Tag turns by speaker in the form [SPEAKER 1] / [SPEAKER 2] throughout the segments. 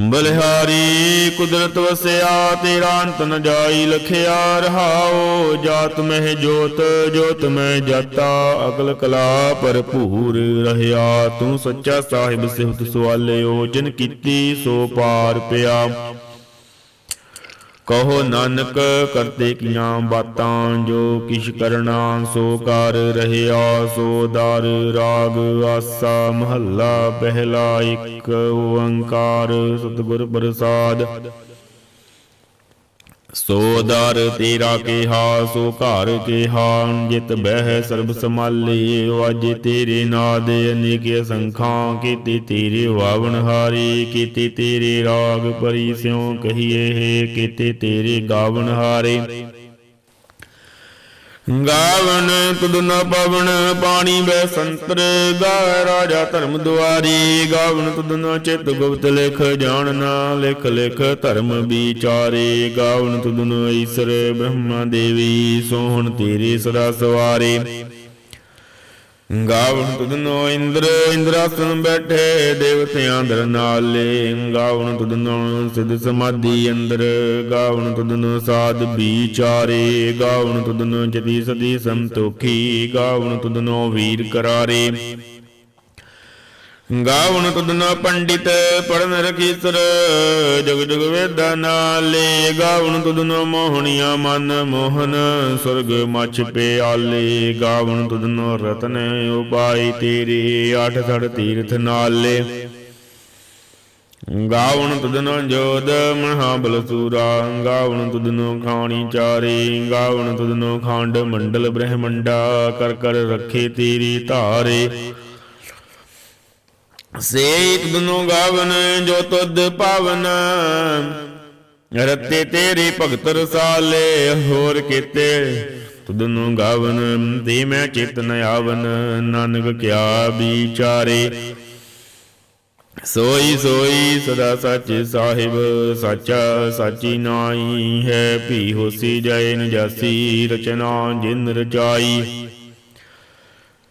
[SPEAKER 1] ਬਲਿਹਾਰੀ ਕੁਦਰਤ ਵਸਿਆ, ਤੇਰਾ ਅੰਤ ਨ ਜਾਈ ਲਖਿਆ ਰਹਾਓ ਜਾਤ ਮਹਿ ਜੋਤ ਜੋਤ ਮਹਿ ਜਾਤਾ, ਅਕਲ ਕਲਾ ਭਰਪੂਰ ਰਹਿਆ। ਤੂੰ ਸੱਚਾ ਸਾਹਿਬ ਸਿਫਤ ਸਵਾਲਿਓ ਜਿਨ ਕੀਤੀ ਸੋ ਪਾਰ ਪਿਆ। ਕਹੋ ਨਾਨਕ ਕਰਤੇ ਕੀਆਂ ਬਾਤਾਂ, ਜੋ ਕਿਛ ਕਰਨਾ ਸੋ ਕਰ ਰਹਿਆ, ਸੋ ਦਰ ਰਾਗ ਆਸਾ ਮਹੱਲਾ, ਪਹਿਲਾ ਇੱਕ ਓੰਕਾਰ, ਸਤਿਗੁਰ ਪ੍ਰਸਾਦ। ਸੋ ਦਰ ਤੇਰਾ ਕਿਹਾ, ਸੋ ਘਰ ਕਿਹਾ, ਜਿਤ ਬਹਿ ਸਰਬ ਸਮਾਲੇ ਅਜ ਤੇਰੇ ਨਾਦ ਅਨੇਕ ਸੰਖਾਂ, ਕੀਤੀ ਤੇਰੇ ਵਾਵਨ ਹਾਰੇ, ਕੀਤੀ ਤੇਰੇ ਰਾਗ ਪਰੀ ਸਿਉ ਕਹੀਏ ਹੈ, ਕੀਤੀ ਤੇਰੇ ਗਾਵਨ ਹਾਰੇ। ਗਾਵਨ ਤੁਧ ਨ ਪਵਨ ਪਾਣੀ ਬੈ ਸੰਤਰ ਗਾਇ ਰਾਜਾ ਧਰਮ ਦੁਆਰੀ। ਗਾਵਨ ਤੁਧ ਨ ਚਿਤ ਗੁਪਤ ਲਿਖ ਜਾਣਨਾ ਲਿਖ ਲਿਖ ਧਰਮ ਵਿਚਾਰੇ। ਗਾਵਨ ਤੁਧ ਨ ਈਸ਼ਰ ਬ੍ਰਹਮਾ ਦੇਵੀ, ਸੋਹਣ ਤੇਰੇ ਸਦਾ ਸਵਾਰੇ। ਗਾਵਣ ਤੁਧਨੋ ਇੰਦਰ ਇੰਦਰਾਸਨ ਬੈਠੇ ਦੇਵਤਿਆਂ ਦਰ ਨਾਲੇ। ਗਾਵਣ ਤੁਧਨੋ ਸਿਧ ਸਮਾਧੀ ਅੰਦਰ, ਗਾਵਣ ਤੁਧਨੋ ਸਾਧ ਵਿਚਾਰੇ। ਗਾਵਣ ਤੁਧਨੋ ਜਤੀ ਸਦੀ ਸੰਤੋਖੀ, ਗਾਵਣ ਤੁਧਨੋ ਵੀਰ ਕਰਾਰੇ। ਗਾਵਣ ਤੁਧਨੋ ਪੰਡਿਤ ਪੜਨ ਰਖੀਸਰ, ਜਗ ਜਗ ਵੇਦਾ ਨਾਲੇ। ਗਾਵਣ ਤੁਧਨੋ ਮੋਹਣੀਆਂ ਮਨ ਮੋਹਨ, ਸੁਰਗ ਮਛ ਪਿਆਲੇ। ਗਾਵਣ ਤੁਧਨੋ ਰਤਨ ਉਪਾਈ ਤੇਰੇ, ਆਠ ਸੜ ਤੀਰਥ ਨਾਲੇ। ਗਾਵਣ ਤੁਧਨੋ ਜੋਦ ਮਹਾਬਲ ਸੂਰਾ। ਗਾਵਣ ਤੁਧਨੋ ਖਾਣੀ ਚਾਰੇ। ਗਾਵਣ ਤੁਧਨੋ ਖੰਡ ਮੰਡਲ ਬ੍ਰਹਮੰਡਾ। ਕਰ ਕਰ ਰੱਖੇ ਤੇਰੀ ਧਾਰੇ। ਸੇ ਤੁਧਨੋ ਗਾਵਨ, ਜੋ ਤੁਧ ਪਾਵਨ। ਰਤੇ ਤੇਰੇ ਭਗਤ ਰਸਾਲੇ, ਹੋਰ ਕੀਤੇ। ਤੁਧਨੋ ਗਾਵਨ, ਦੇ ਮੈਂ ਚਿਤ ਆਵਨ, ਨਾਨਕ ਕਿਆ ਵਿਚਾਰੇ। ਸੋਈ ਸੋਈ ਸਦਾ ਸੱਚ ਸਾਹਿਬ, ਸਾਚਾ ਸਾਚੀ ਨਾਈ ਹੈ। ਭੀ ਹੋਸੀ ਜੈ ਨਜਾਸੀ ਰਚਨਾ ਜਿਨ ਰਚਾਈ।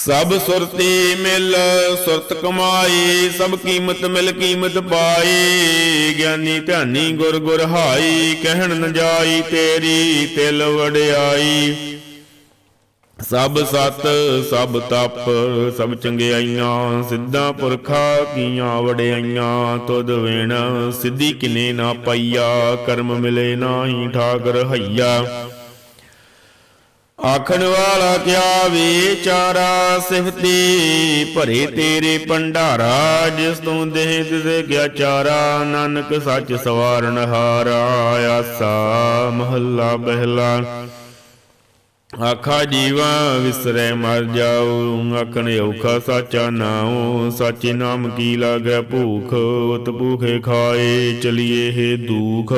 [SPEAKER 1] ਸਭ ਸੁਰਤੀ ਮਿਲ, ਸੁਰਤ ਕਮਾਈ, ਸਭ ਕੀਮਤ ਮਿਲ, ਕੀਮਤ ਪਾਈ। ਗਿਆਨੀ ਧਿਆਨੀ ਗੁਰ ਗੁਰ ਹਾਈ, ਕਹਿਣ ਨ ਜਾਈ ਤੇਰੀ ਤਿਲ ਵਡਿਆਈ। ਸਭ ਸਤ, ਸਭ ਤਪ, ਸਭ ਚੰਗਿਆਈਆਂ, ਸਿੱਧਾ ਪੁਰਖਾ ਕੀਆਂ ਵਡਿਆਈਆਂ। ਤੁਧ ਵੇਣ ਸਿੱਧੀ ਕਿਨੇ ਨਾ ਪਈਆ, ਕਰਮ ਮਿਲੇ ਨਾਹੀ ਠਾਕਰ ਹਈਆ। ਆਖਣ ਵਾਲਾ ਕਿਆ ਵਿਚਾਰਾ ਸਿਫਤੀ, ਭਰੇ ਤੇਰੇ ਭੰਡਾਰਾ, ਜਿਸ ਤੂੰ ਦੇਹ ਤਿਸੇ ਕਿਆ ਚਾਰਾ, ਨਾਨਕ ਸੱਚ ਸਵਾਰਨ ਹਾਰਾ, ਆਸਾ ਮਹੱਲਾ ਬਹਿਲਾ ਆਖਾ ਜੀਵਾ ਵਿਸਰੈ ਮਰ ਜਾਉ ਆਖਣ ਔਖਾ ਸਾਚਾ ਨਾਉ, ਸਾਚੇ ਨਾਮ ਕੀ ਲਾਗੈ ਭੂਖ, ਉਤ ਭੂਖੇ ਖਾਏ, ਚਲੀਏ ਹੈ ਦੁਖ।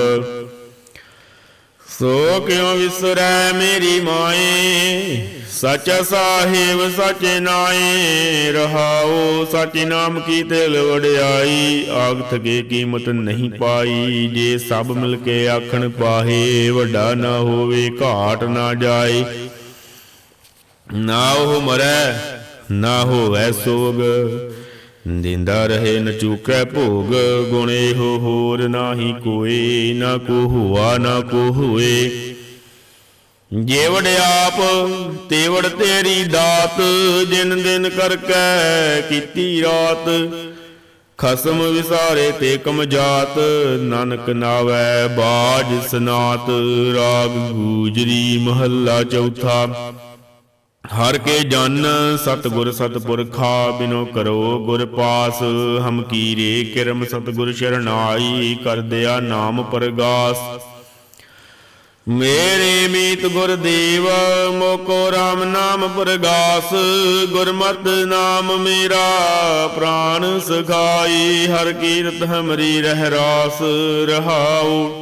[SPEAKER 1] ਸੋ ਕਿਉ ਵਿਸਰੈ ਮੇਰੀ ਮਾਏ? ਸਚ ਸਾਹਿਬ, ਸਚ ਨਾਏ ਰਹਾਉ ਸਚ ਨਾਮ ਕੀ ਤਿਲ ਵਡਿਆਈ? ਆਗਤ ਕੇ ਕੀਮਤ ਨਹੀਂ ਪਾਈ, ਜੇ ਸਭ ਮਿਲ ਕੇ ਆਖਣ ਪਾਹੇ, ਵੱਡਾ ਨਾ ਹੋਵੇ, ਘਾਟ ਨਾ ਜਾਏ। ਨਾ ਉਹ ਮਰੈ, ਨਾ ਹੋਵੈ ਸੋਗ। ਦਿੰਦਾ ਰਹੇ ਨ ਚੂਕੈ ਭੋਗ, ਗੁਣੇ ਇਹੋ ਹੋਰ ਨਾਹੀ ਕੋਏ, ਨਾ ਕੋ ਹੁਆ, ਨਾ ਕੋ ਹੋਏ। ਜੇਵੜ ਆਪ, ਤੇਵੜ ਤੇਰੀ ਦਾਤ ਜਿਨ ਦਿਨ ਕਰਕੇ ਕੀਤੀ ਰਾਤ। ਖਸਮ ਵਿਸਾਰੇ ਤੇ ਕਮ ਜਾਤ ਨਾਨਕ ਨਾਵੈ ਬਾਜ ਸਨਾਤ। ਰਾਗ ਗੂਜਰੀ ਮਹੱਲਾ ਚੌਥਾ। ਹਰ ਕੇ ਜਨ ਸਤਗੁਰ ਸਤਪੁਰਖਾ ਬਿਨੋ ਕਰੋ ਗੁਰ ਪਾਸ। ਹਮ ਕੀਰੇ ਕਿਰਮ ਸਤਗੁਰ ਸ਼ਰਨਾਈ, ਕਰ ਦਿਆ ਨਾਮ ਪਰਗਾਸ। ਮੇਰੇ ਮੀਤ ਗੁਰਦੇਵ ਮੋਕੋ RAM ਨਾਮ ਪ੍ਰਗਾਸ। ਗੁਰਮਤਿ ਨਾਮ ਮੇਰਾ, ਪ੍ਰਾਨ ਸਖਾਈ, ਹਰ ਕੀਰਤ ਹਮਰੀ ਰਹਿ ਰਾਸ ਰਹਾਉ।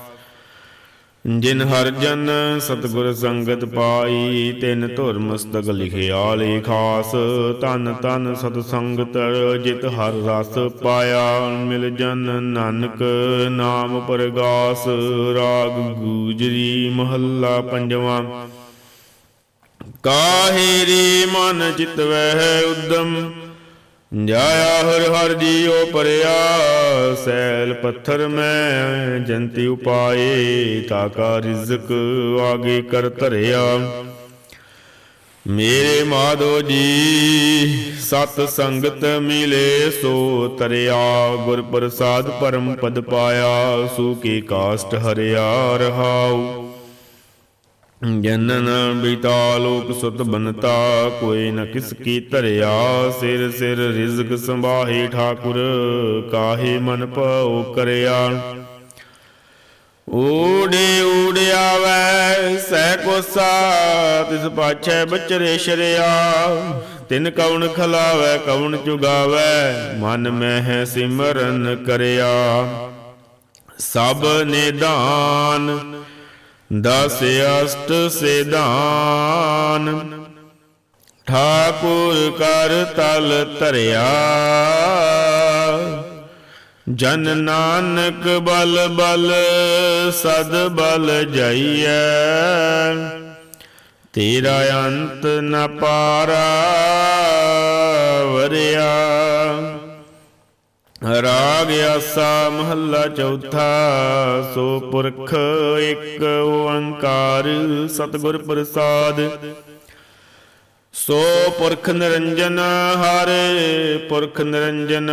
[SPEAKER 1] ਜਿਨ ਹਰ ਜਨ ਸਤਗੁਰ ਸੰਗਤ ਪਾਈ, ਤਿਨ ਧੁਰ ਮਸਤਕ ਲਿਖਿਆ ਲੇਖਾਸ ਤਨ ਤਨ ਸਤ ਸੰਗਤ ਜਿਤ ਹਰ ਰਸ ਪਾਇਆ, ਮਿਲ ਜਨ ਨਾਨਕ ਨਾਮ ਪਰਗਾਸ। ਰਾਗ ਗੂਜਰੀ ਮਹੱਲਾ ਪੰਜਵਾਂ। ਕਾਹੇ ਰੇ ਮਨ ਚਿਤਵੈ ਉਦਮ? ਜਾਇਆ ਹਰ ਹਰ ਜੀਉ ਪਰਿਆ, ਸੈਲ ਪੱਥਰ ਮੈਂ ਜੰਤੀ ਉਪਾਏ ਤਾਕਾ ਰਿਜ਼ਕ ਆਗੇ ਕਰ ਧਰਿਆ। ਮੇਰੇ ਮਾਧੋ ਜੀ, ਸਤ ਸੰਗਤ ਮਿਲੇ, ਸੋ ਤਰਿਆ, ਗੁਰ ਪ੍ਰਸਾਦ ਪਰਮ ਪਦ ਪਾਇਆ, ਸੂ ਕੀ ਕਾਸ਼ਟ ਹਰਿਆ ਰਹਾਉ। ਜਨਨ ਬੀਤਾ ਲੋਕ ਸੁਤ ਬਨਤਾ ਕੋਈ ਨ ਕਿਸ ਕੀ ਧਰਿਆ। ਸਿਰ ਸਿਰ ਰਿਜ਼ਕ ਸੰਭਾਹੇ ਠਾਕੁਰ, ਕਾਹੇ ਮਨ ਭਉ ਕਰਿਆ। ਊੜੇ ਊੜਿਆਵੈ, ਸਹਿ ਕੋਸਾ, ਤਿਸ ਪਾਛੈ ਬਚਰੇ ਸ਼ਰਿਆ। ਤਿਨ ਕੌਣ ਖਲਾਵੈ, ਕਉਣ ਚੁਗਾਵੈ ਮਨ ਮਹਿ ਸਿਮਰਨ ਕਰਿਆ। ਸਭ ਨਿਦਾਨ ਦਸ ਅਸ਼ਟ ਸਿਧਾਨ। ਠਾਕੁਰ ਕਰ ਤਲ ਧਰਿਆ। ਜਨ ਨਾਨਕ ਬਲ ਬਲ, ਸਦ ਬਲ ਜਾਈਐ। ਤੇਰਾ ਅੰਤ ਨ ਪਾਰਾ ਵਰਿਆ। ਰਾਗ ਆਸਾ ਮਹੱਲਾ ਚੌਥਾ, ਸੋ ਪੁਰਖ ਇੱਕ ਓੰਕਾਰ ਸਤਿਗੁਰ ਪ੍ਰਸਾਦ। ਸੋ ਪੁਰਖ ਨਿਰੰਜਨ ਹਰਿ, ਪੁਰਖ ਨਿਰੰਜਨ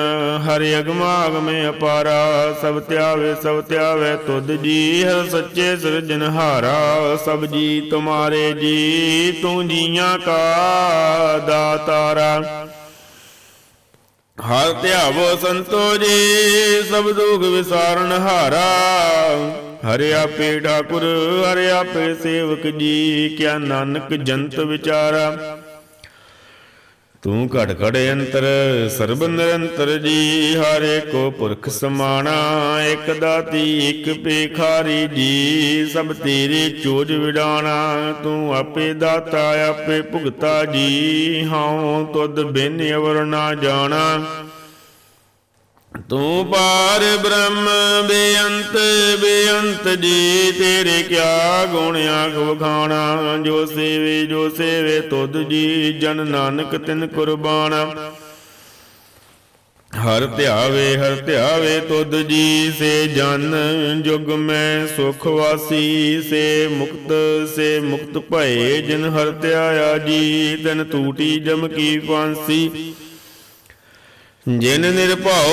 [SPEAKER 1] ਹਰਿ ਅਗਮਾਗਮ ਅਪਾਰਾ, ਸਭ ਧਿਆਵੇ ਸਭ ਧਿਆਵੇ ਤੁਧ ਜੀ ਹਰ ਸੱਚੇ ਸਿਰਜਨਹਾਰਾ ਸਭ ਜੀ ਤੁਮਾਰੇ ਜੀ ਤੂੰ ਜੀਆਂ ਕਾ ਦਾਤਾਰਾ। ਹਰ ਧਿਆਵੋ ਸੰਤੋ ਜੀ, ਸਭ ਦੁਖ ਵਿਸਾਰਨ ਹਾਰਾ। ਹਰਿਆ ਪੇ ਠਾਕੁਰ ਹਰਿਆ ਪੇ ਸੇਵਕ ਜੀ, ਕਿਆ ਨਾਨਕ ਜੰਤ ਵਿਚਾਰਾ। ਤੂੰ ਘੜ ਘੜ ਅੰਤਰ, ਸਰਬ ਨਿਰੰਤਰ ਜੀ, ਹਰੇ ਕੋ ਪੁਰਖ ਸਮਾਣਾ, ਇਕ ਦਾਤੀ, ਇਕ ਪੇਖਾਰੀ ਜੀ, ਸਭ ਤੇਰੇ ਚੋਜ ਵਿਡਾਣਾ, ਤੂੰ ਆਪੇ ਦਾਤਾ, ਆਪੇ ਭੁਗਤਾ ਜੀ, ਹਉ ਤੁਧ ਬਿਨ ਅਵਰ ਨਾ ਜਾਣਾ। ਤੂੰ ਪਾਰ ਬ੍ਰਹਮ ਬੇਅੰਤ ਬੇਅੰਤ ਜੀ, ਤੇਰੇ ਕਿਆ ਗੁਣ ਆਖ ਵਖਾਣਾ ਜੋ ਸੇਵੇ ਜੋ ਸੇਵੇ ਤੁਧ ਜੀ, ਜਨ ਨਾਨਕ ਤਿਨ ਕੁਰਬਾਨਾ। ਹਰ ਧਿਆਵੇ ਹਰ ਧਿਆਵੇ ਤੁਧ ਜੀ, ਸੇ ਜਨ ਜੁਗ ਮੈਂ ਸੁਖ ਵਾਸੀ, ਸੇ ਮੁਕਤ ਸੇ ਮੁਕਤ ਭਏ ਜਿਨ ਹਰ ਧਿਆਇਆ ਜੀ, ਤਨ ਟੂਟੀ ਜਮ ਕੀ ਫਾਂਸੀ। ਜਿਨ ਨਿਰਭਉ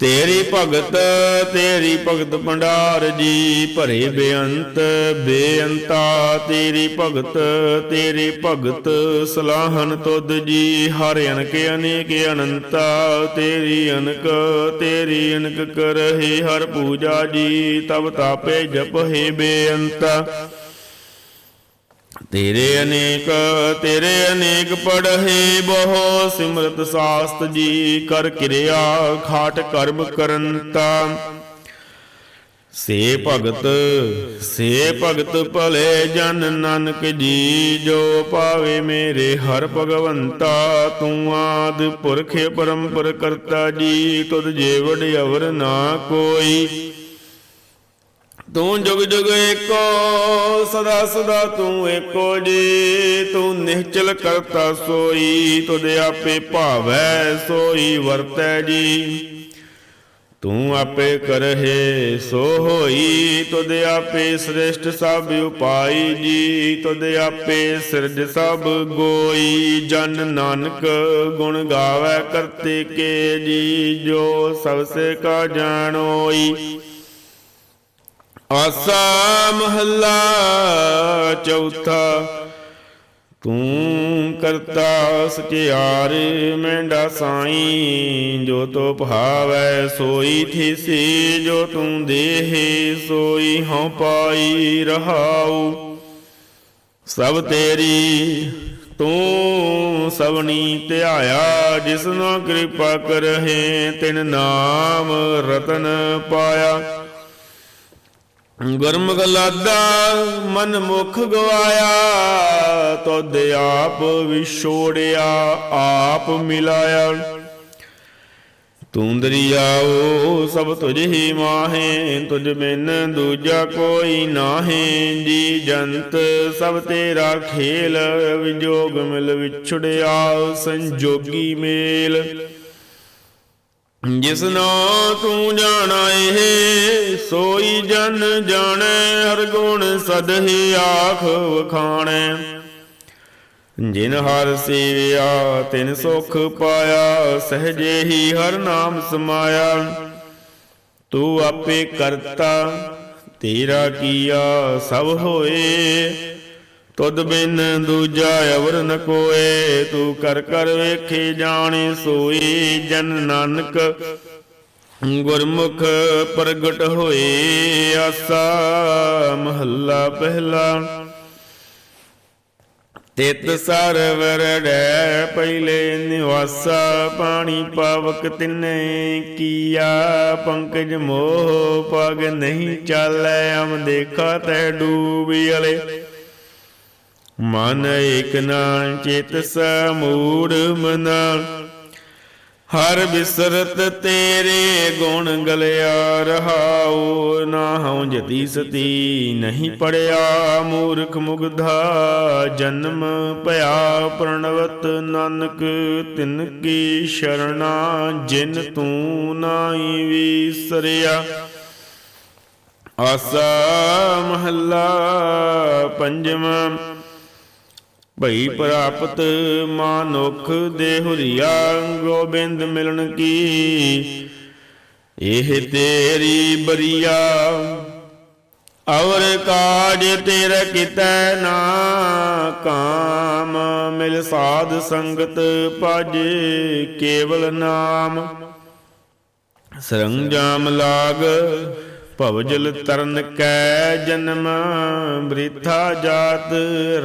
[SPEAKER 1] ਤੇਰੀ ਭਗਤ ਤੇਰੀ ਭਗਤ ਭੰਡਾਰ ਜੀ ਭਰੇ ਬੇਅੰਤ, ਬੇਅੰਤਾ। ਤੇਰੀ ਭਗਤ ਤੇਰੀ ਭਗਤ ਸਲਾਹਨ ਤੁਧ ਜੀ, ਹਰ ਅਨਕ ਅਨੇਕ ਅਨੰਤਾ। ਤੇਰੀ ਅਨਕ ਤੇਰੀ ਅਨਕ ਕਰਹਿ ਹਰ ਪੂਜਾ ਜੀ, ਤਬ ਤਾਪੇ ਜਪਹਿ ਬੇਅੰਤਾ। ਤੇਰੇ ਅਨੇਕ ਤੇਰੇ ਅਨੇਕ ਪੜਹਿ ਬਹੁ ਸਿਮਰਤ ਸਾਸਤ ਜੀ, ਕਰ ਕਿਰਿਆ ਖਾਟ ਕਰਮ ਕਰੰਤਾ। ਸੇ ਭਗਤ ਸੇ ਭਗਤ ਭਲੇ ਜਨ ਨਾਨਕ ਜੀ, ਜੋ ਪਾਵੇ ਮੇਰੇ ਹਰ ਭਗਵੰਤਾ, ਤੂੰ ਆਦ ਪੁਰਖ ਪਰੰਪਰ ਕਰਤਾ ਜੀ, ਤੁਧ ਜੇਵੜ ਅਵਰ ਨਾ ਕੋਈ। ਤੂੰ ਜੁਗ ਜੁਗ ਏਕੋ, ਸਦਾ ਸਦਾ ਤੂੰ ਏਕੋ ਜੀ। ਤੂੰ ਨਿਹਚਲ ਕਰਤਾ ਸੋਈ, ਤੁਧ ਆਪੇ ਭਾਵੈ ਸੋਈ, ਵਰਤੈ ਜੀ। ਤੂੰ ਆਪੇ ਕਰਹਿ ਸੋ ਹੋਈ, ਤੁਧ ਆਪੇ ਸ੍ਰੇਸ਼ਟ ਸਭ ਉਪਾਈ ਜੀ। ਤੁਧ ਆਪੇ ਸਿਰਜ ਸਭ ਗੋਈ, ਜਨ ਨਾਨਕ ਗੁਣ ਗਾਵੇ ਕਰਤੇ ਕੇ ਜੀ। ਜੋ ਸਭ ਸੇ ਕਾ ਜਾਣੋਈ ਆਸਾ ਮਹੱਲਾ ਚੌਥਾ, ਤੂੰ ਕਰਤਾ ਸਚਿਆਰ ਮੈਂਡਾ ਸਾਈ, ਜੋ ਤੋ ਭਾਵੈ ਸੋਈ ਥੀਸੀ, ਜੋ ਤੂੰ ਦੇਹੇ ਸੋਈ ਹਉ ਪਾਈ ਰਹਾਉ। ਸਭ ਤੇਰੀ ਤੂੰ ਸਭਨੀ ਧਿਆਇਆ, ਜਿਸਨੋ ਕਿਰਪਾ ਕਰਹਿ ਤਿਨ ਨਾਮ ਰਤਨ ਪਾਇਆ। ਗੁਰਮੁਖ ਮਨ ਮੁਖ ਗਵਾਇਆ, ਤੁਧ ਆਪ ਵਿਛੋੜਿਆ ਆਪ ਮਿਲਾਇਆ। ਤੂੰ ਦਰਿਆਓ, ਸਭ ਤੁਝ ਹੀ ਮਾਹੇ, ਤੁਝ ਬਿਨ ਦੂਜਾ ਕੋਈ ਨਾਹੀ। ਜੀ ਜੰਤ ਸਭ ਤੇਰਾ ਖੇਲ, ਵਿਜੋਗ ਮਿਲ ਵਿਛੜਿਆ, ਸੰਜੋਗੀ ਮੇਲ। ਜਿਸਨੋ ਤੂੰ ਜਾਣਾ ਇਹ, ਸੋਈ ਜਨ ਜਾਣੈ, ਹਰ ਗੁਣ ਸਦਹਿ ਆਖ ਵਖਾਣੈ। ਜਿਨ ਹਰ ਸੇਵਿਆ, ਤਿਨ ਸੁਖ ਪਾਇਆ, ਸਹਜੇ ਹੀ ਹਰ ਨਾਮ ਸਮਾਇਆ। ਤੂੰ ਆਪੇ ਕਰਤਾ, ਤੇਰਾ ਕੀਆ ਸਭ ਹੋਏ ਤੁਧ ਬਿਨ ਦੂਜਾ ਅਵਰ ਨ ਕੋਏ, ਤੂੰ ਕਰ ਕਰ ਵੇਖੇ ਜਾਣੇ ਸੋਈ ਜਨ ਨਾਨਕ। ਗੁਰਮੁਖ ਪ੍ਰਗਟ ਹੋਏ ਆਸਾ, ਮਹੱਲਾ ਪਹਿਲਾ। ਤਿਤ ਸਰਵਰ ਡੈ ਪਹਿਲੇ ਨਿਵਾਸਾ, ਪਾਣੀ ਪਾਵਕ ਤਿਨੇ ਕੀਆ, ਪੰਕਜ ਮੋਹ ਪਗ ਨਹੀਂ ਚਾਲੈ ਅਮ ਦੇਖਾ ਤੈ ਡੂਬੀ ਅਲੇ। ਮਨ ਏਕ ਨਾ ਚਿਤ ਸਮੂੜ ਮਨਾ ਹਰ ਬਿਸਰਤ ਤੇਰੇ ਗੁਣ ਗਲਿਆ ਰਹਾਉ। ਨਾ ਹਉ ਜਤੀ ਸਤੀ ਨਹੀਂ ਪੜਿਆ। ਮੂਰਖ ਮੁਗਧਾ ਜਨਮ ਭਇਆ। ਪ੍ਰਣਵਤ ਨਾਨਕ ਤਿਨ ਕੀ ਸ਼ਰਣਾ, ਜਿਨ ਤੂੰ ਨਾਹੀ ਵਿਸਰਿਆ। ਆਸਾ ਮਹੱਲਾ ਪੰਜਵਾਂ ਭਈ ਪ੍ਰਾਪਤ ਮਾਨੁਖ ਦੇਹੁਰੀਆ ਗੋਬਿੰਦ ਮਿਲਣ ਕੀ? ਇਹ ਤੇਰੀ ਬਰੀਆ ਔਰ ਕਾਜ ਤੇਰੇ ਕਿਤੈ ਨਾ, ਕਾਮ ਮਿਲ ਸਾਧ ਸੰਗਤ ਭਜ ਕੇਵਲ ਨਾਮ। ਸਰੰਜਾਮ ਲਾਗ ਭਵਜਲ ਤਰਨ ਕੈ ਜਨਮ, ਬ੍ਰਿਥਾ ਜਾਤ,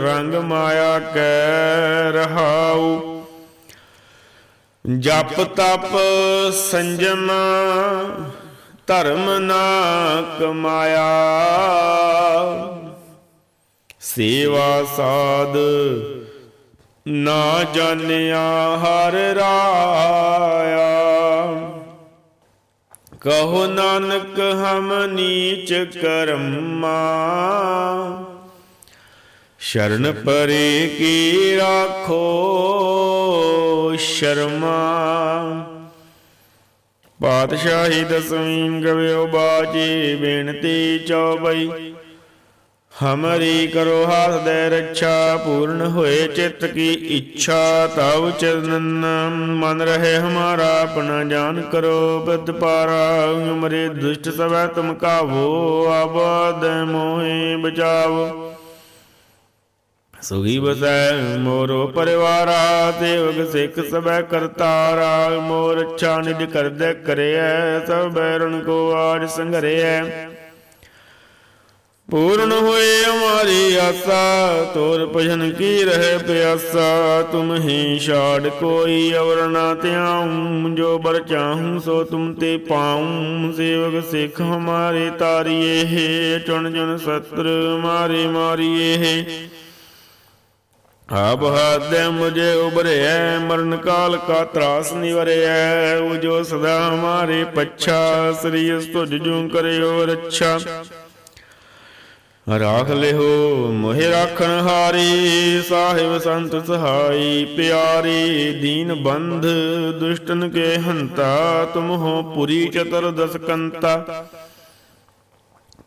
[SPEAKER 1] ਰੰਗ ਮਾਇਆ ਕੈ ਰਹਾਉ। ਜਪ ਤਪ ਸੰਜਮ, ਧਰਮ ਨਾ ਕਮਾਇਆ ਸੇਵਾ ਸਾਧ ਨਾ ਜਾਣਿਆ ਹਰ ਰਾਇਆ। ਕਹੋ ਨਾਨਕ, ਹਮ ਨੀਚ ਕਰਮਾ ਸ਼ਰਨ ਪਰੇ ਕੀ ਰਾਖੋ ਸ਼ਰਮਾ। ਪਾਤਸ਼ਾਹੀ ਦਸਵੀਂ ਗਵਿਓ ਬਾਜੀ, ਬੇਨਤੀ ਚੌਬਈ ਹਮਰੀ ਕਰੋ ਹਾਥ ਦੇ ਰੱਛਾ, ਪੂਰਨ ਹੋਏ ਚਿੱਤ ਕੀ ਇੱਛਾ, ਤਵ ਚਰਨਨ ਮਨ ਰਹੇ ਹਮਾਰਾ, ਆਪਣਾ ਜਾਨ ਕਰੋ ਬਿਦ ਪਾਰਾ, ਉਮਰੇ ਦੁਸ਼ਟ ਸਵੈ ਤੁਮ ਕਾਵੋ, ਆਬਾਦ ਮੋਹਿ ਬਚਾਵੋ। ਸੁਖੀ ਬਸੈ ਮੋਰੋ ਪਰਿਵਾਰਾ ਦੇਵਗ ਸਿੱਖ ਸਭੈ ਕਰਤਾਰਾ, ਮੋਰ ਅੱਛਾ ਨਿਜ ਕਰਦੇ ਕਰਿਐ, ਸਭ ਬੈਰਣ ਕੋ ਆਜ ਸੰਘਰਿਐ। ਪੂਰਨ ਹੋਏ ਹਮਾਰੀ ਆਸਾ, ਤੋਰ ਭਜਨ ਕੀ ਰਹਿ ਪਿਆਸਾ, ਤੁਮ ਹੀ ਛਾੜ ਕੋਈ ਅਵਰ ਨਾ ਧਿਆਉ, ਜੋ ਬਰ ਚਾਹੂੰ ਸੋ ਤੁਮ ਤੇ ਪਾਉ, ਸੇਵਕ ਸਿੱਖ ਹਮਾਰੇ ਤਾਰੀਏ ਹੈ, ਚੁਣ ਚੁਣ ਸਤਰ ਮਾਰੇ ਮਾਰੀਏ ਹੈ। ਆਪ ਹਾਦੈ ਮੁਝੇ ਉਬਰਿਐ ਮਰਨ ਕਾਲ ਕਾ ਤਰਾਸ ਨਿਵਰਿਐ ਉਹ ਜੋ ਸਦਾ ਹਮਾਰੇ ਪੱਛਾ, ਸ੍ਰੀ ਤੁਝ ਜੂ ਕਰਿਓ ਰੱਛਾ। ਰਾਖ ਲਿਓ ਮੋਹਿ ਰਾਖਣ ਹਾਰੀ, ਸਾਹਿਬ ਸੰਤ ਸਹਾਈ, ਪਿਆਰੀ, ਦੀਨ ਬੰਧ, ਦੁਸ਼ਟਨ ਕੇ ਹੰਤਾ, ਤੁਮ ਹੋ ਪੁਰੀ ਚਤਰ ਦਸ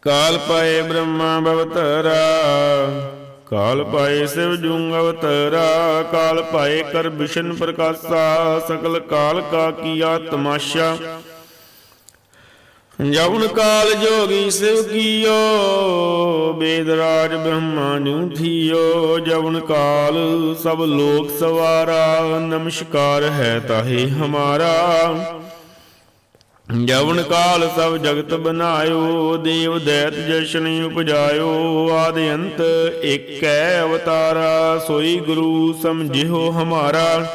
[SPEAKER 1] ਕਾਲ ਪਾਏ ਬ੍ਰਹਮਾ ਬਵਤਰਾ, ਕਾਲ ਪਾਏ ਸਿਵ ਜੁੰਗ ਅਵਤਰਾ, ਕਾਲ ਪਾਏ ਕਰ ਬਿਸ਼ਨ ਪ੍ਰਕਾਸ਼ਾ, ਸਕਲ ਕਾਲ ਕਾ ਕੀਆ ਤਮਾਸ਼ਾ। ਜਵਨ ਕਾਲ ਜੋਗੀ ਸਿਵ ਕੀਓ ਬੇਦ ਰਾਜ ਬ੍ਰਹਮਾ ਨੂੰ ਥੀਓ। ਜਵਨ ਕਾਲ ਸਭ ਲੋਕ ਸਵਾਰਾ, ਨਮਸਕਾਰ ਹੈ ਤਾਹੇ ਹਮਾਰਾ। ਜਵਨ ਕਾਲ ਸਭ ਜਗਤ ਬਨਾਇਓ, ਦੇਵ ਦੈਤ ਜਸ਼ਨ ਉਪਜਾਇਓ। ਆਦਿ ਅੰਤ ਏਕੈ ਅਵਤਾਰਾ, ਸੋਈ ਗੁਰੂ ਸਮਝਿਓ ਹਮਾਰਾ।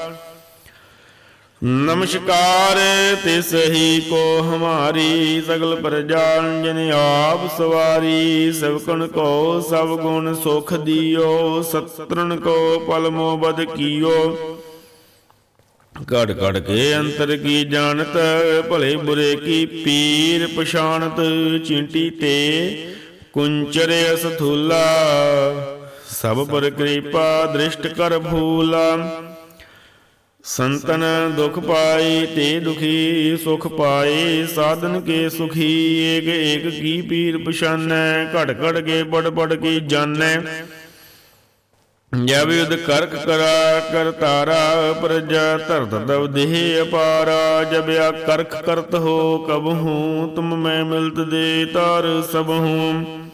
[SPEAKER 1] ਨਮਸਕਾਰ, ਤਿਸ ਹੀ ਕੋ ਹਮਾਰੀ ਸਗਲ ਪ੍ਰਜਾ ਜਨ ਆਪ ਸਵਾਰੀ ਸਭਕਨ ਕੋ, ਸਭ ਗੁਣ ਸੁਖ ਦਿਓ ਸਤਰਨ ਕੋ ਪਲ ਮੋ ਬਦ ਕੀਓ। ਘੜ ਘੜ ਕੇ ਅੰਤਰ ਕੀ ਜਾਣਤ, ਭਲੇ ਬੁਰੇ ਕੀ ਪੀਰ ਪਛਾਨਤ ਚਿੰਟੀ ਤੇ ਕੁੰਚਰ ਅਸਥੂਲਾ। ਸਭ ਪਰ ਕਿਰਪਾ ਦ੍ਰਿਸ਼ਟ ਕਰ ਭੂਲਾ। ਸੰਤਨ ਦੁਖ ਪਾਏ ਤੇ ਦੁਖੀ ਸੁਖ ਪਾਏ ਸਾਧਨ ਕੇ ਸੁਖੀ, ਏਕ ਏਕ ਕੀ ਪੀਰ ਪਛਾਨੈ, ਘੜ ਘੜ ਕੇ ਬੜ ਬੜ ਕੀ ਜਾਣੈ। ਜਬ ਯੁਧ ਕਰਕ ਕਰਾ ਕਰਤਾਰਾ ਪ੍ਰਜਾ ਧਰਤ ਦਵ ਦੇਹ ਅਪਾਰਾ, ਜਬ ਆ ਕਰਖ ਕਰਤ ਹੋ, ਕਬ ਹੂੰ, ਤੁਮ ਮੈਂ ਮਿਲਤ ਦੇ ਤਾਰ ਸਭ ਹੂੰ।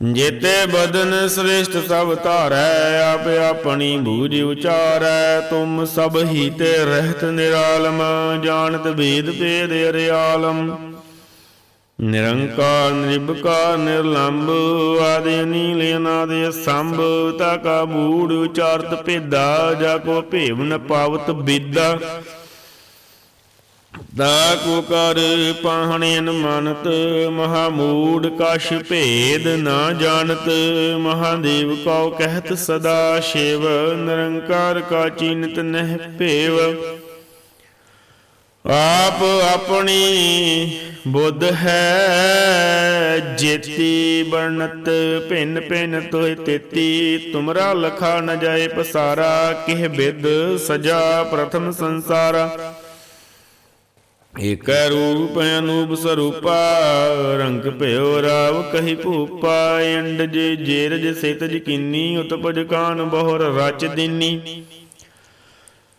[SPEAKER 1] ਜੇਤੇ ਬਦਨ ਸ੍ਰੇਸ਼ਟ ਸਭ ਧਾਰੈ, ਆਪ ਆਪਣੀ ਬੂਝ ਉਚਾਰੈ, ਤੁਮ ਸਭ ਹੀ ਤੇ ਰਹਿਤ ਨਿਰਾਲਮ, ਜਾਣਤ ਭੇਦ ਭੇਦ ਅਰਿਆਲਮ। ਨਿਰੰਕਾਰ, ਨਿਰਭਕਾਰ, ਨਿਰਲੰਭ, ਆਦਿ ਅਨੀਲ, ਅਨਾਦਿ ਸੰਭ ਤਾ ਕਾ ਬੂੜ ਉਚਾਰਤ ਭੇਦਾ, ਜਾ ਕੋ ਭੇਵ ਨ ਪਾਵਤ ਬੇਦਾ। ਦਾ ਕੋ ਕਰ ਪਾਹਣੇਨ ਮਨਤ ਮਹਾ ਮੂੜ ਕਛ ਭੇਦ ਨਾ ਜਾਣਤ, ਮਹਾਦੇਵ ਕਉ ਕਹਿਤ ਸਦਾ ਸ਼ਿਵ, ਨਿਰੰਕਾਰ ਕਾ ਚੀਨਤ ਨਹਿ ਭੇਵ। ਆਪ ਆਪਣੀ ਬੁੱਧ ਹੈ, ਜੇਤੀ ਬਰਨਤ ਭਿੰਨ ਭਿੰਨ ਤੋਇ ਤੇਤੀ, ਤੁਮਰਾ ਲਖਾ ਨ ਜਾਏ ਪਸਾਰਾ, ਕਿਹ ਬਿਦ ਸਜਾ ਪ੍ਰਥਮ ਸੰਸਾਰਾ। ਏਕ ਰੂਪ ਅਨੂਪ ਸਰੂਪਾ, ਰੰਗ ਭਇਓ ਰਾਵ ਕਹੀ ਭੂਪਾ ਅੰਡ ਜੇ ਜੇਰਜ ਸਿਤਜ ਕਿੰਨੀ ਉਤਪਜ ਕਾਨ ਬਹੁਰ ਰਚ ਦਿਨੀ।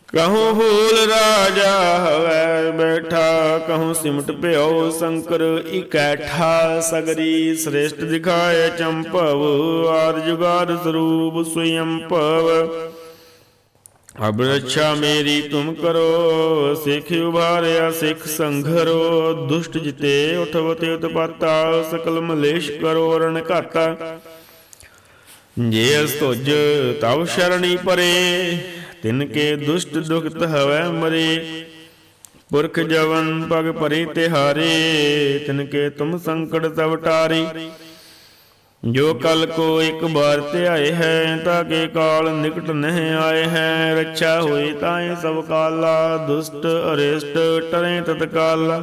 [SPEAKER 1] ਕਹੂੰ ਹੂਲ ਰਾਜਾ ਹਵੈ ਬੈਠਾ, ਕਹੂੰ ਸਿਮਟ ਭਇਓ ਸ਼ੰਕਰ ਇਕੈਠਾ, ਸਗਰੀ ਸ੍ਰੇਸ਼ਟ ਦਿਖਾਏ ਚੰਪਵ ਆਦ ਜੁਗਾਦ ਸਰੂਪ ਸਵਯੰ ਭਵ ਅਬ ਰੱਛਾ ਮੇਰੀ ਤੁਮ ਕਰੋ, ਸਿੱਖ ਉਭਾਰਿਆ ਸਿੱਖ ਸੰਘਰੋ, ਦੁਸ਼ਟ ਜਿਤੇ ਉਠਵਤੇ ਉਤਪਾਤਾ, ਸਕਲ ਮਲੇਸ਼ ਕਰੋ ਰਣ ਘਾਤਾ। ਜੇ ਅਸ ਤਵ ਸ਼ਰਣੀ ਪਰੇ, ਤਿਨ ਕੇ ਦੁਸ਼ਟ ਦੁਖਤ ਹਵੈ ਮਰੇ। ਪੁਰਖ ਜਵਨ ਪਗ ਭਰੇ ਤਿਹਾਰੇ, ਤਿਨ ਕੇ ਤੁਮ ਸੰਕਟ ਤਵ ਟਾਰੀ। ਜੋ ਕਲ ਕੋ ਇੱਕ ਬਾਰ ਧਿਆਏ ਹੈ ਤਾਂ ਕੇ ਕਾਲ ਨਿਕਟ ਨਹੀਂ ਆਏ ਹੈ। ਰੱਛਾ ਹੋਈ ਤਾਏ ਸਭ ਕਾਲਾ, ਦੁਸ਼ਟ, ਅਰਿਸ਼ਟ, ਟਰੇ ਤਤਕਾਲਾ।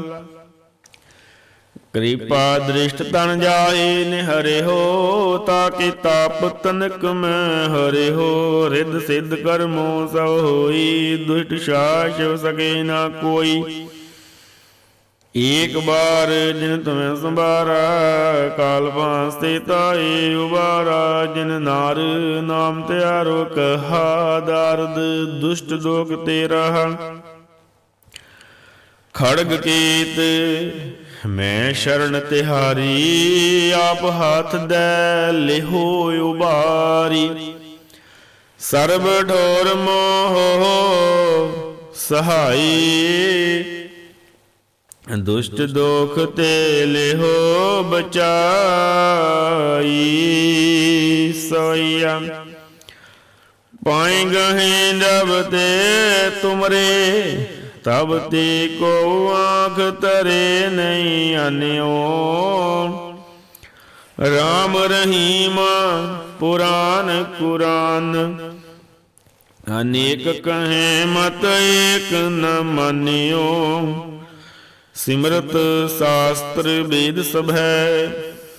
[SPEAKER 1] ਕਿਰਪਾ ਦ੍ਰਿਸ਼ਟ ਤਨ ਜਾਏ, ਨਿਹਰੇ ਹੋ ਤਾ ਕੀ ਤਾਪ ਤਨਕ ਮੈਂ ਹਰੇ ਹੋ। ਰਿੱਧ ਸਿੱਧ ਕਰਮੋ ਸਭ ਹੋਈ, ਦੁਸ਼ਟ ਸ਼ਾਸ਼ਵ ਸਕੇ ਨਾ ਕੋਈ। ਏਕ ਬਾਰ ਜਿਨ ਤੁਮੈ ਸੰਭਾਰਾ, ਕਾਲ ਪਾਸ ਤਾਏ ਉਬਾਰਾ, ਜਿਨ ਨਾਰ ਨਾਮ ਤਿਆਰੋ ਕਹਾ ਦਰਦ, ਦੁਸ਼ਟ ਦੋਖ ਤੇ ਰਹਾ ਖੜਗ ਕੀਤ, ਮੈਂ ਸ਼ਰਨ ਤਿਹਾਰੀ, ਆਪ ਹੱਥ ਦੇ ਲਿਹੋ ਉਬਾਰੀ। ਸਰਬ ਢੋਰ ਮੋਹ ਸਹਾਈ ਦੁਸ਼ਟ ਦੋਖ ਤੇ ਲਿਹੋ ਬਚਾਈ, ਸੋਈਆ। ਪਾਈ ਗਹੇ ਜਬ ਤੇ ਤੁਮਰੇ, ਤਬ ਤੇ ਕੋ ਆਂਖ ਤਰੇ ਨਹੀਂ ਅਨਿਓ। ਰਾਮ ਰਹੀਮ ਪੁਰਾਨ ਕੁਰਾਨ, ਅਨੇਕ ਕਹੇ ਮਤ ਏਕ ਨ ਮੰਨਿਓ। ਸਿਮਰਤ ਸ਼ਾਸਤਰ ਵੇਦ ਸਭ ਹੈ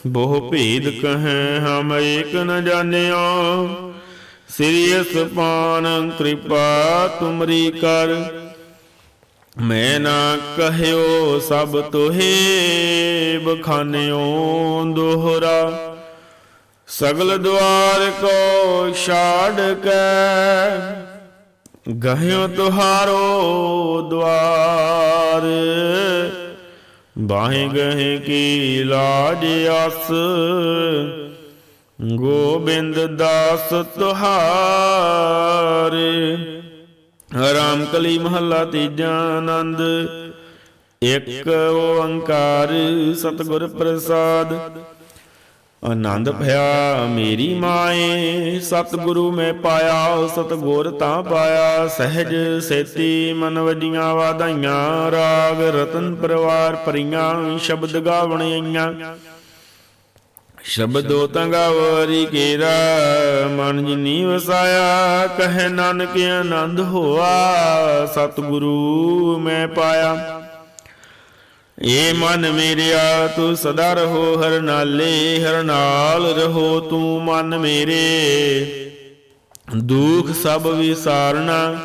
[SPEAKER 1] ਬਹੁ ਭੇਦ ਕਹੈ ਹਮ ਏਕ ਨ ਜਾਣਿਆ। ਸ੍ਰੀ ਅਸਪਾਨ ਕਿਰਪਾ ਤੁਮਰੀ ਕਰ, ਮੈਂ ਨਾ ਕਹਿਓ ਸਭ ਤੋਹੇ ਬਖਾਨਿਓ ਦੋਹਰਾ। ਸਗਲ ਦੁਆਰ ਕੋ ਛਾੜ ਕੇ ਗਹਿਓ ਤੁਹਾਰੋ ਦਵਾਰ। ਬਾਹੇ ਗਹਿ ਕੀ ਲਾਜ ਅਸ। ਗੋਬਿੰਦ ਦਾਸ ਤੁਹਾਰ। ਰਾਮ ਕਲੀ ਮਹੱਲਾ ਤੀਜਾ ਆਨੰਦ। ਇੱਕ ਓੰਕਾਰ ਸਤਿਗੁਰ ਪ੍ਰਸਾਦ। ਆਨੰਦ ਭਇਆ ਮੇਰੀ ਮਾਏ, ਸਤਿਗੁਰੂ ਮੈਂ ਪਾਇਆ, ਸਤਿਗੁਰ ਤਾਂ ਪਾਇਆ। ਸਹਿਜ ਸੇਤੀ ਮਨ ਵਜੀਆਂ ਵਾਧਾਈਆਂ, ਰਾਗ ਰਤਨ ਪਰਿਵਾਰ ਭਰੀਆਂ, ਸ਼ਬਦ ਗਾਵਣ ਆਈਆਂ। ਸ਼ਬਦੋ ਤੰਗਾਵਰੀ ਕੇਰਾ, ਮਨ ਜਿਨੀ ਵਸਾਇਆ, ਕਹੇ ਨਾਨਕ ਆਨੰਦ ਹੋਆ, ਸਤਿਗੁਰੂ ਮੈਂ ਪਾਇਆ। ਏ ਮਨ ਮੇਰਿਆ, ਤੂੰ ਸਦਾ ਰਹੋ ਹਰ ਨਾਲੇ, ਹਰ ਨਾਲ ਰਹੋ ਤੂੰ ਮਨ ਮੇਰੇ। ਦੁਖ ਸਭ ਵਿਸਾਰਨਾ,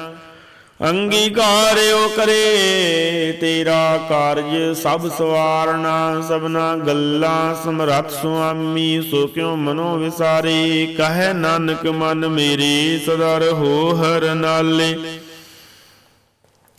[SPEAKER 1] ਅੰਗੀਕਾਰਿਓ ਕਰੇ, ਤੇਰਾ ਕਾਰਜ ਸਭ ਸਵਾਰਨਾ, ਸਭਨਾ ਗੱਲਾਂ ਸਮਰੱਥ ਸੁਆਮੀ, ਸੋ ਕਿਉ ਮਨੋ ਵਿਸਾਰੇ? ਕਹੈ ਨਾਨਕ ਮਨ ਮੇਰੇ, ਸਦਾ ਰਹੋ ਹਰ ਨਾਲੇ।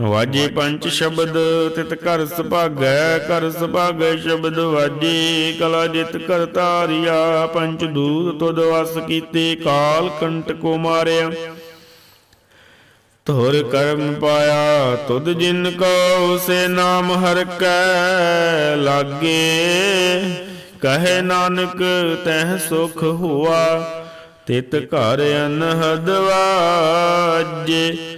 [SPEAKER 1] ਵਾਜੇ ਪੰਜ ਸ਼ਬਦ ਤਿਤ ਕਰ ਸੁਭਾਗੈ ਕਰ ਸੁਭਾਗੈ ਸ਼ਬਦ ਵਾਜੇ। ਕਲਾ ਜਿਤ ਕਰ ਤਾਰਿਆ ਪੰਜ ਦੂਤ ਤੁਧ ਵਸ ਕੀਤੇ, ਕਾਲ ਕੰਟ ਕੋ ਮਾਰਿਆ। ਧੁਰ ਕਰਮ ਪਾਇਆ, ਤੁਧ ਜਿਨ ਕੋ ਸੇ ਨਾਮ ਹਰ ਕੈ ਲਾਗੇ। ਕਹੇ ਨਾਨਕ, ਤਹ ਸੁਖ ਹੁਆ, ਤਿਤ ਘਰ ਅਨਹਦ ਵਾਜੇ।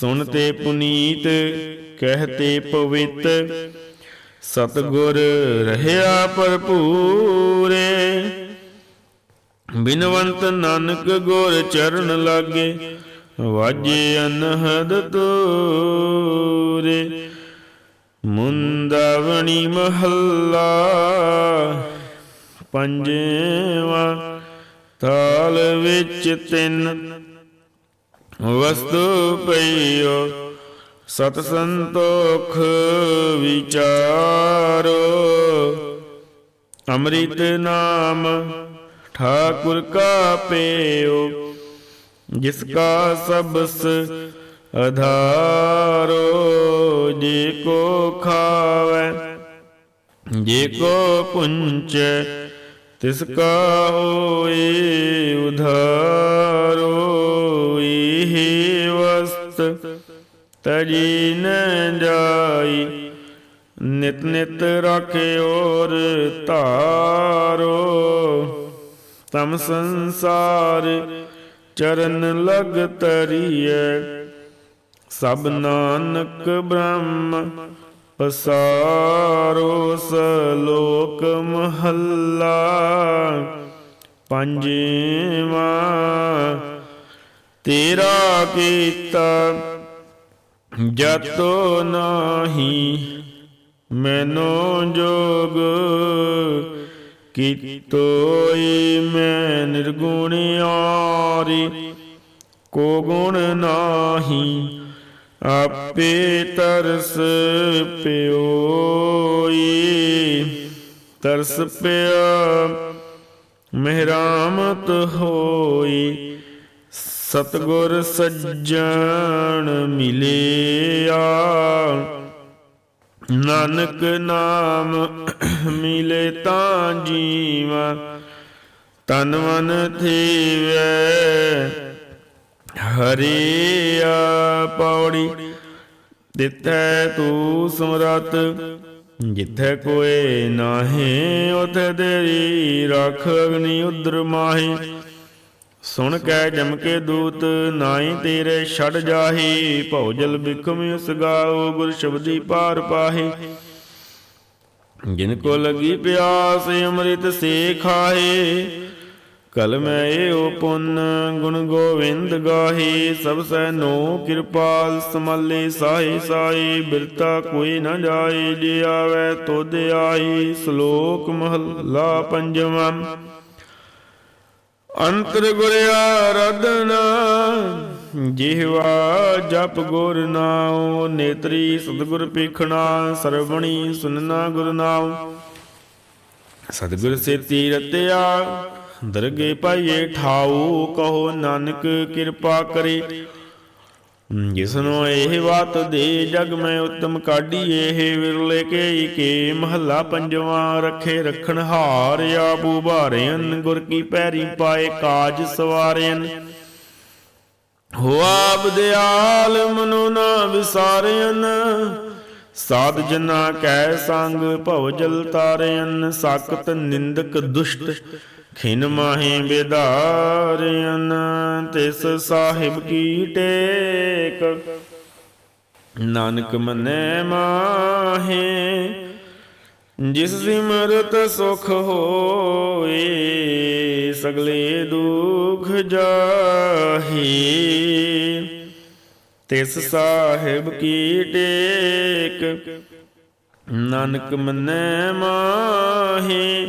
[SPEAKER 1] ਸੁਣਤੇ ਪੁਨੀਤ ਕਹਤੇ ਪਵਿੱਤ, ਸਤਗੁਰ ਰਹਿਆ ਭਰਪੂਰੇ। ਬਿਨਵੰਤ ਨਾਨਕ ਗੁਰ ਚਰਨ ਲਾਗੇ, ਵਾਜੇ ਅਨਹਦ ਤੋਰੇ ਮੁੰਦਾਵਣੀ ਮਹੱਲਾ, ਪੰਜਵਾ ਤਾਲ ਵਿੱਚ ਤਿੰਨ ਵਸਤੂ ਪਈਓ, ਸਤ ਸੰਤੋਖ ਵਿਚਾਰੋ। ਅੰਮ੍ਰਿਤ ਨਾਮ ਠਾਕੁਰ ਕਾ ਪੇਓ, ਜਿਸ ਕਾ ਸਬਸ ਅਧਾਰੋ। ਜੇ ਕੋ ਖਾਵੇ, ਜੇ ਕੋ ਪੁੰਚੈ ਤਿਸ ਕਾ ਹੋਏ ਉਧਾਰੋ ਇਹ ਵਸਤ। ਤਜੀ ਨ ਜਾਈ, ਨਿਤ ਨਿਤ ਰਾਖੇ ਔਰ ਧਾਰੋ। ਤਮ ਸੰਸਾਰ ਚਰਨ ਲਗ ਤਰੀਐ ਸਭ ਨਾਨਕ ਬ੍ਰਹਮ। ਪਸਾਰੋ ਸਲੋਕ ਮਹੱਲਾ, ਪੰਜਵਾਂ ਤੇਰਾ ਕੀਤਾ ਜਤੋ ਨਾਹੀ, ਮੈਨੋ ਜੋਗ ਕੀਤੋਈ ਮੈਂ ਨਿਰਗੁਣਿਆਰੀ ਕੋ ਗੁਣ ਨਾਹੀ। ਆਪੇ ਤਰਸ ਪਿਓਈ, ਤਰਸ ਪਿਆ ਮਹਿਰਾਮਤ ਹੋਈ, ਸਤਗੁਰ ਸੱਜਣ ਮਿਲਿਆ। ਨਾਨਕ ਨਾਮ ਮਿਲੇ ਤਾਂ ਜੀਵਾ, ਤਨ ਮਨ ਥੀਵੈ ਹਰੀਆ ਪੌੜੀ ਦਿੱਤੈ ਤੂੰ ਸਮਰਤ ਜਿੱਥੇ ਕੋਏ ਨਾਹੀ, ਉਥੇ ਤੇਰੀ ਰੱਖ ਅਗਨੀ ਉਦਰ ਮਾਹੀ। ਸੁਣ ਕੇ ਜਮ ਕੇ ਦੂਤ ਨਾਈ ਤੇਰੇ ਛੜ ਜਾਹੀ, ਭਉਜਲ ਬਿਕਮ ਉਸ ਗਾਓ ਗੁਰ ਸ਼ਬਦੀ ਪਾਰ ਪਾਹੀ। ਜਿਨ ਕੋ ਲੱਗੀ ਪਿਆਸ, ਅੰਮ੍ਰਿਤ ਸੇ ਖਾਏ ਕਲ ਮੈਂ ਏਓ ਪੁੰਨ ਗੁਣ ਗੋਵਿੰਦ ਗਾਹੀ, ਸਭ ਸੈ ਨੋ ਕਿਰਪਾਲ ਸਮਾਲੇ ਸਾਈ ਸਾਈ ਬਿਰਤਾ ਕੋਈ ਨਾ ਜਾਏ ਜੇ ਆਵੇ ਤੁਧ ਆਈ, ਸ਼ਲੋਕ ਮਹਲਾ ਪੰਜਵਾਂ। ਅੰਤਰ ਗੁਰ ਆਰਾਧਨਾ, ਜਿਹਵਾ ਜਪ ਗੁਰ ਨਾਉ, ਨੇਤਰੀ ਸਤਿਗੁਰ ਪੀਖਣਾ ਸਰਵਣੀ ਸੁਨਣਾ ਗੁਰ ਨਾਉ। ਸਤਿਗੁਰ ਸੇ ਤੀਰਤਿਆ ਦਰਗੇ ਪਾਈਏ ਠਾਉ ਕਹੋ ਨਾਨਕ ਕਿਰਪਾ ਕਰੇ। ਜਿਸਨੂੰ ਇਹ ਬਾਤ ਦੇ ਜਗ ਮੈਂ ਉਤਮ ਕਾਢੀ ਇਹ ਵਿਰਲੇ ਕੇ ਕੇ ਮਹੱਲਾ ਪੰਜਵਾਂ ਰੱਖੇ ਰਖਣ ਹਾਰ, ਆਬੂ ਭਾਰਿਆਨ ਗੁਰ ਕੀ ਪੈਰੀ ਪਾਏ ਕਾਜ ਸਵਾਰਿਆਨ ਹੋ ਆਪ ਦਿਆਲ ਮਨੁ ਨਾ ਵਿਸਾਰਿਆਨ ਸਾਧ ਜਨਾ ਕੈ ਸੰਗ ਭਉ ਜਲ ਤਾਰਿਆਨ ਸਾਕਤ ਨਿੰਦਕ ਦੁਸ਼ਟ ਖਿਨ ਮਾਹੇ ਬਿਦਾਰਿਆਨ ਤਿਸ ਸਾਹਿਬ ਕੀ ਟੇਕ? ਨਾਨਕ ਮਨੈ ਮਾਹੇ, ਜਿਸ ਸਿਮਰਤ ਸੁਖ ਹੋਏ, ਸਗਲੇ ਦੁਖ ਜਾਹੀ। ਤਿਸ ਸਾਹਿਬ ਕੀ ਟੇਕ? ਨਾਨਕ ਮਨੈ ਮਾਹੇ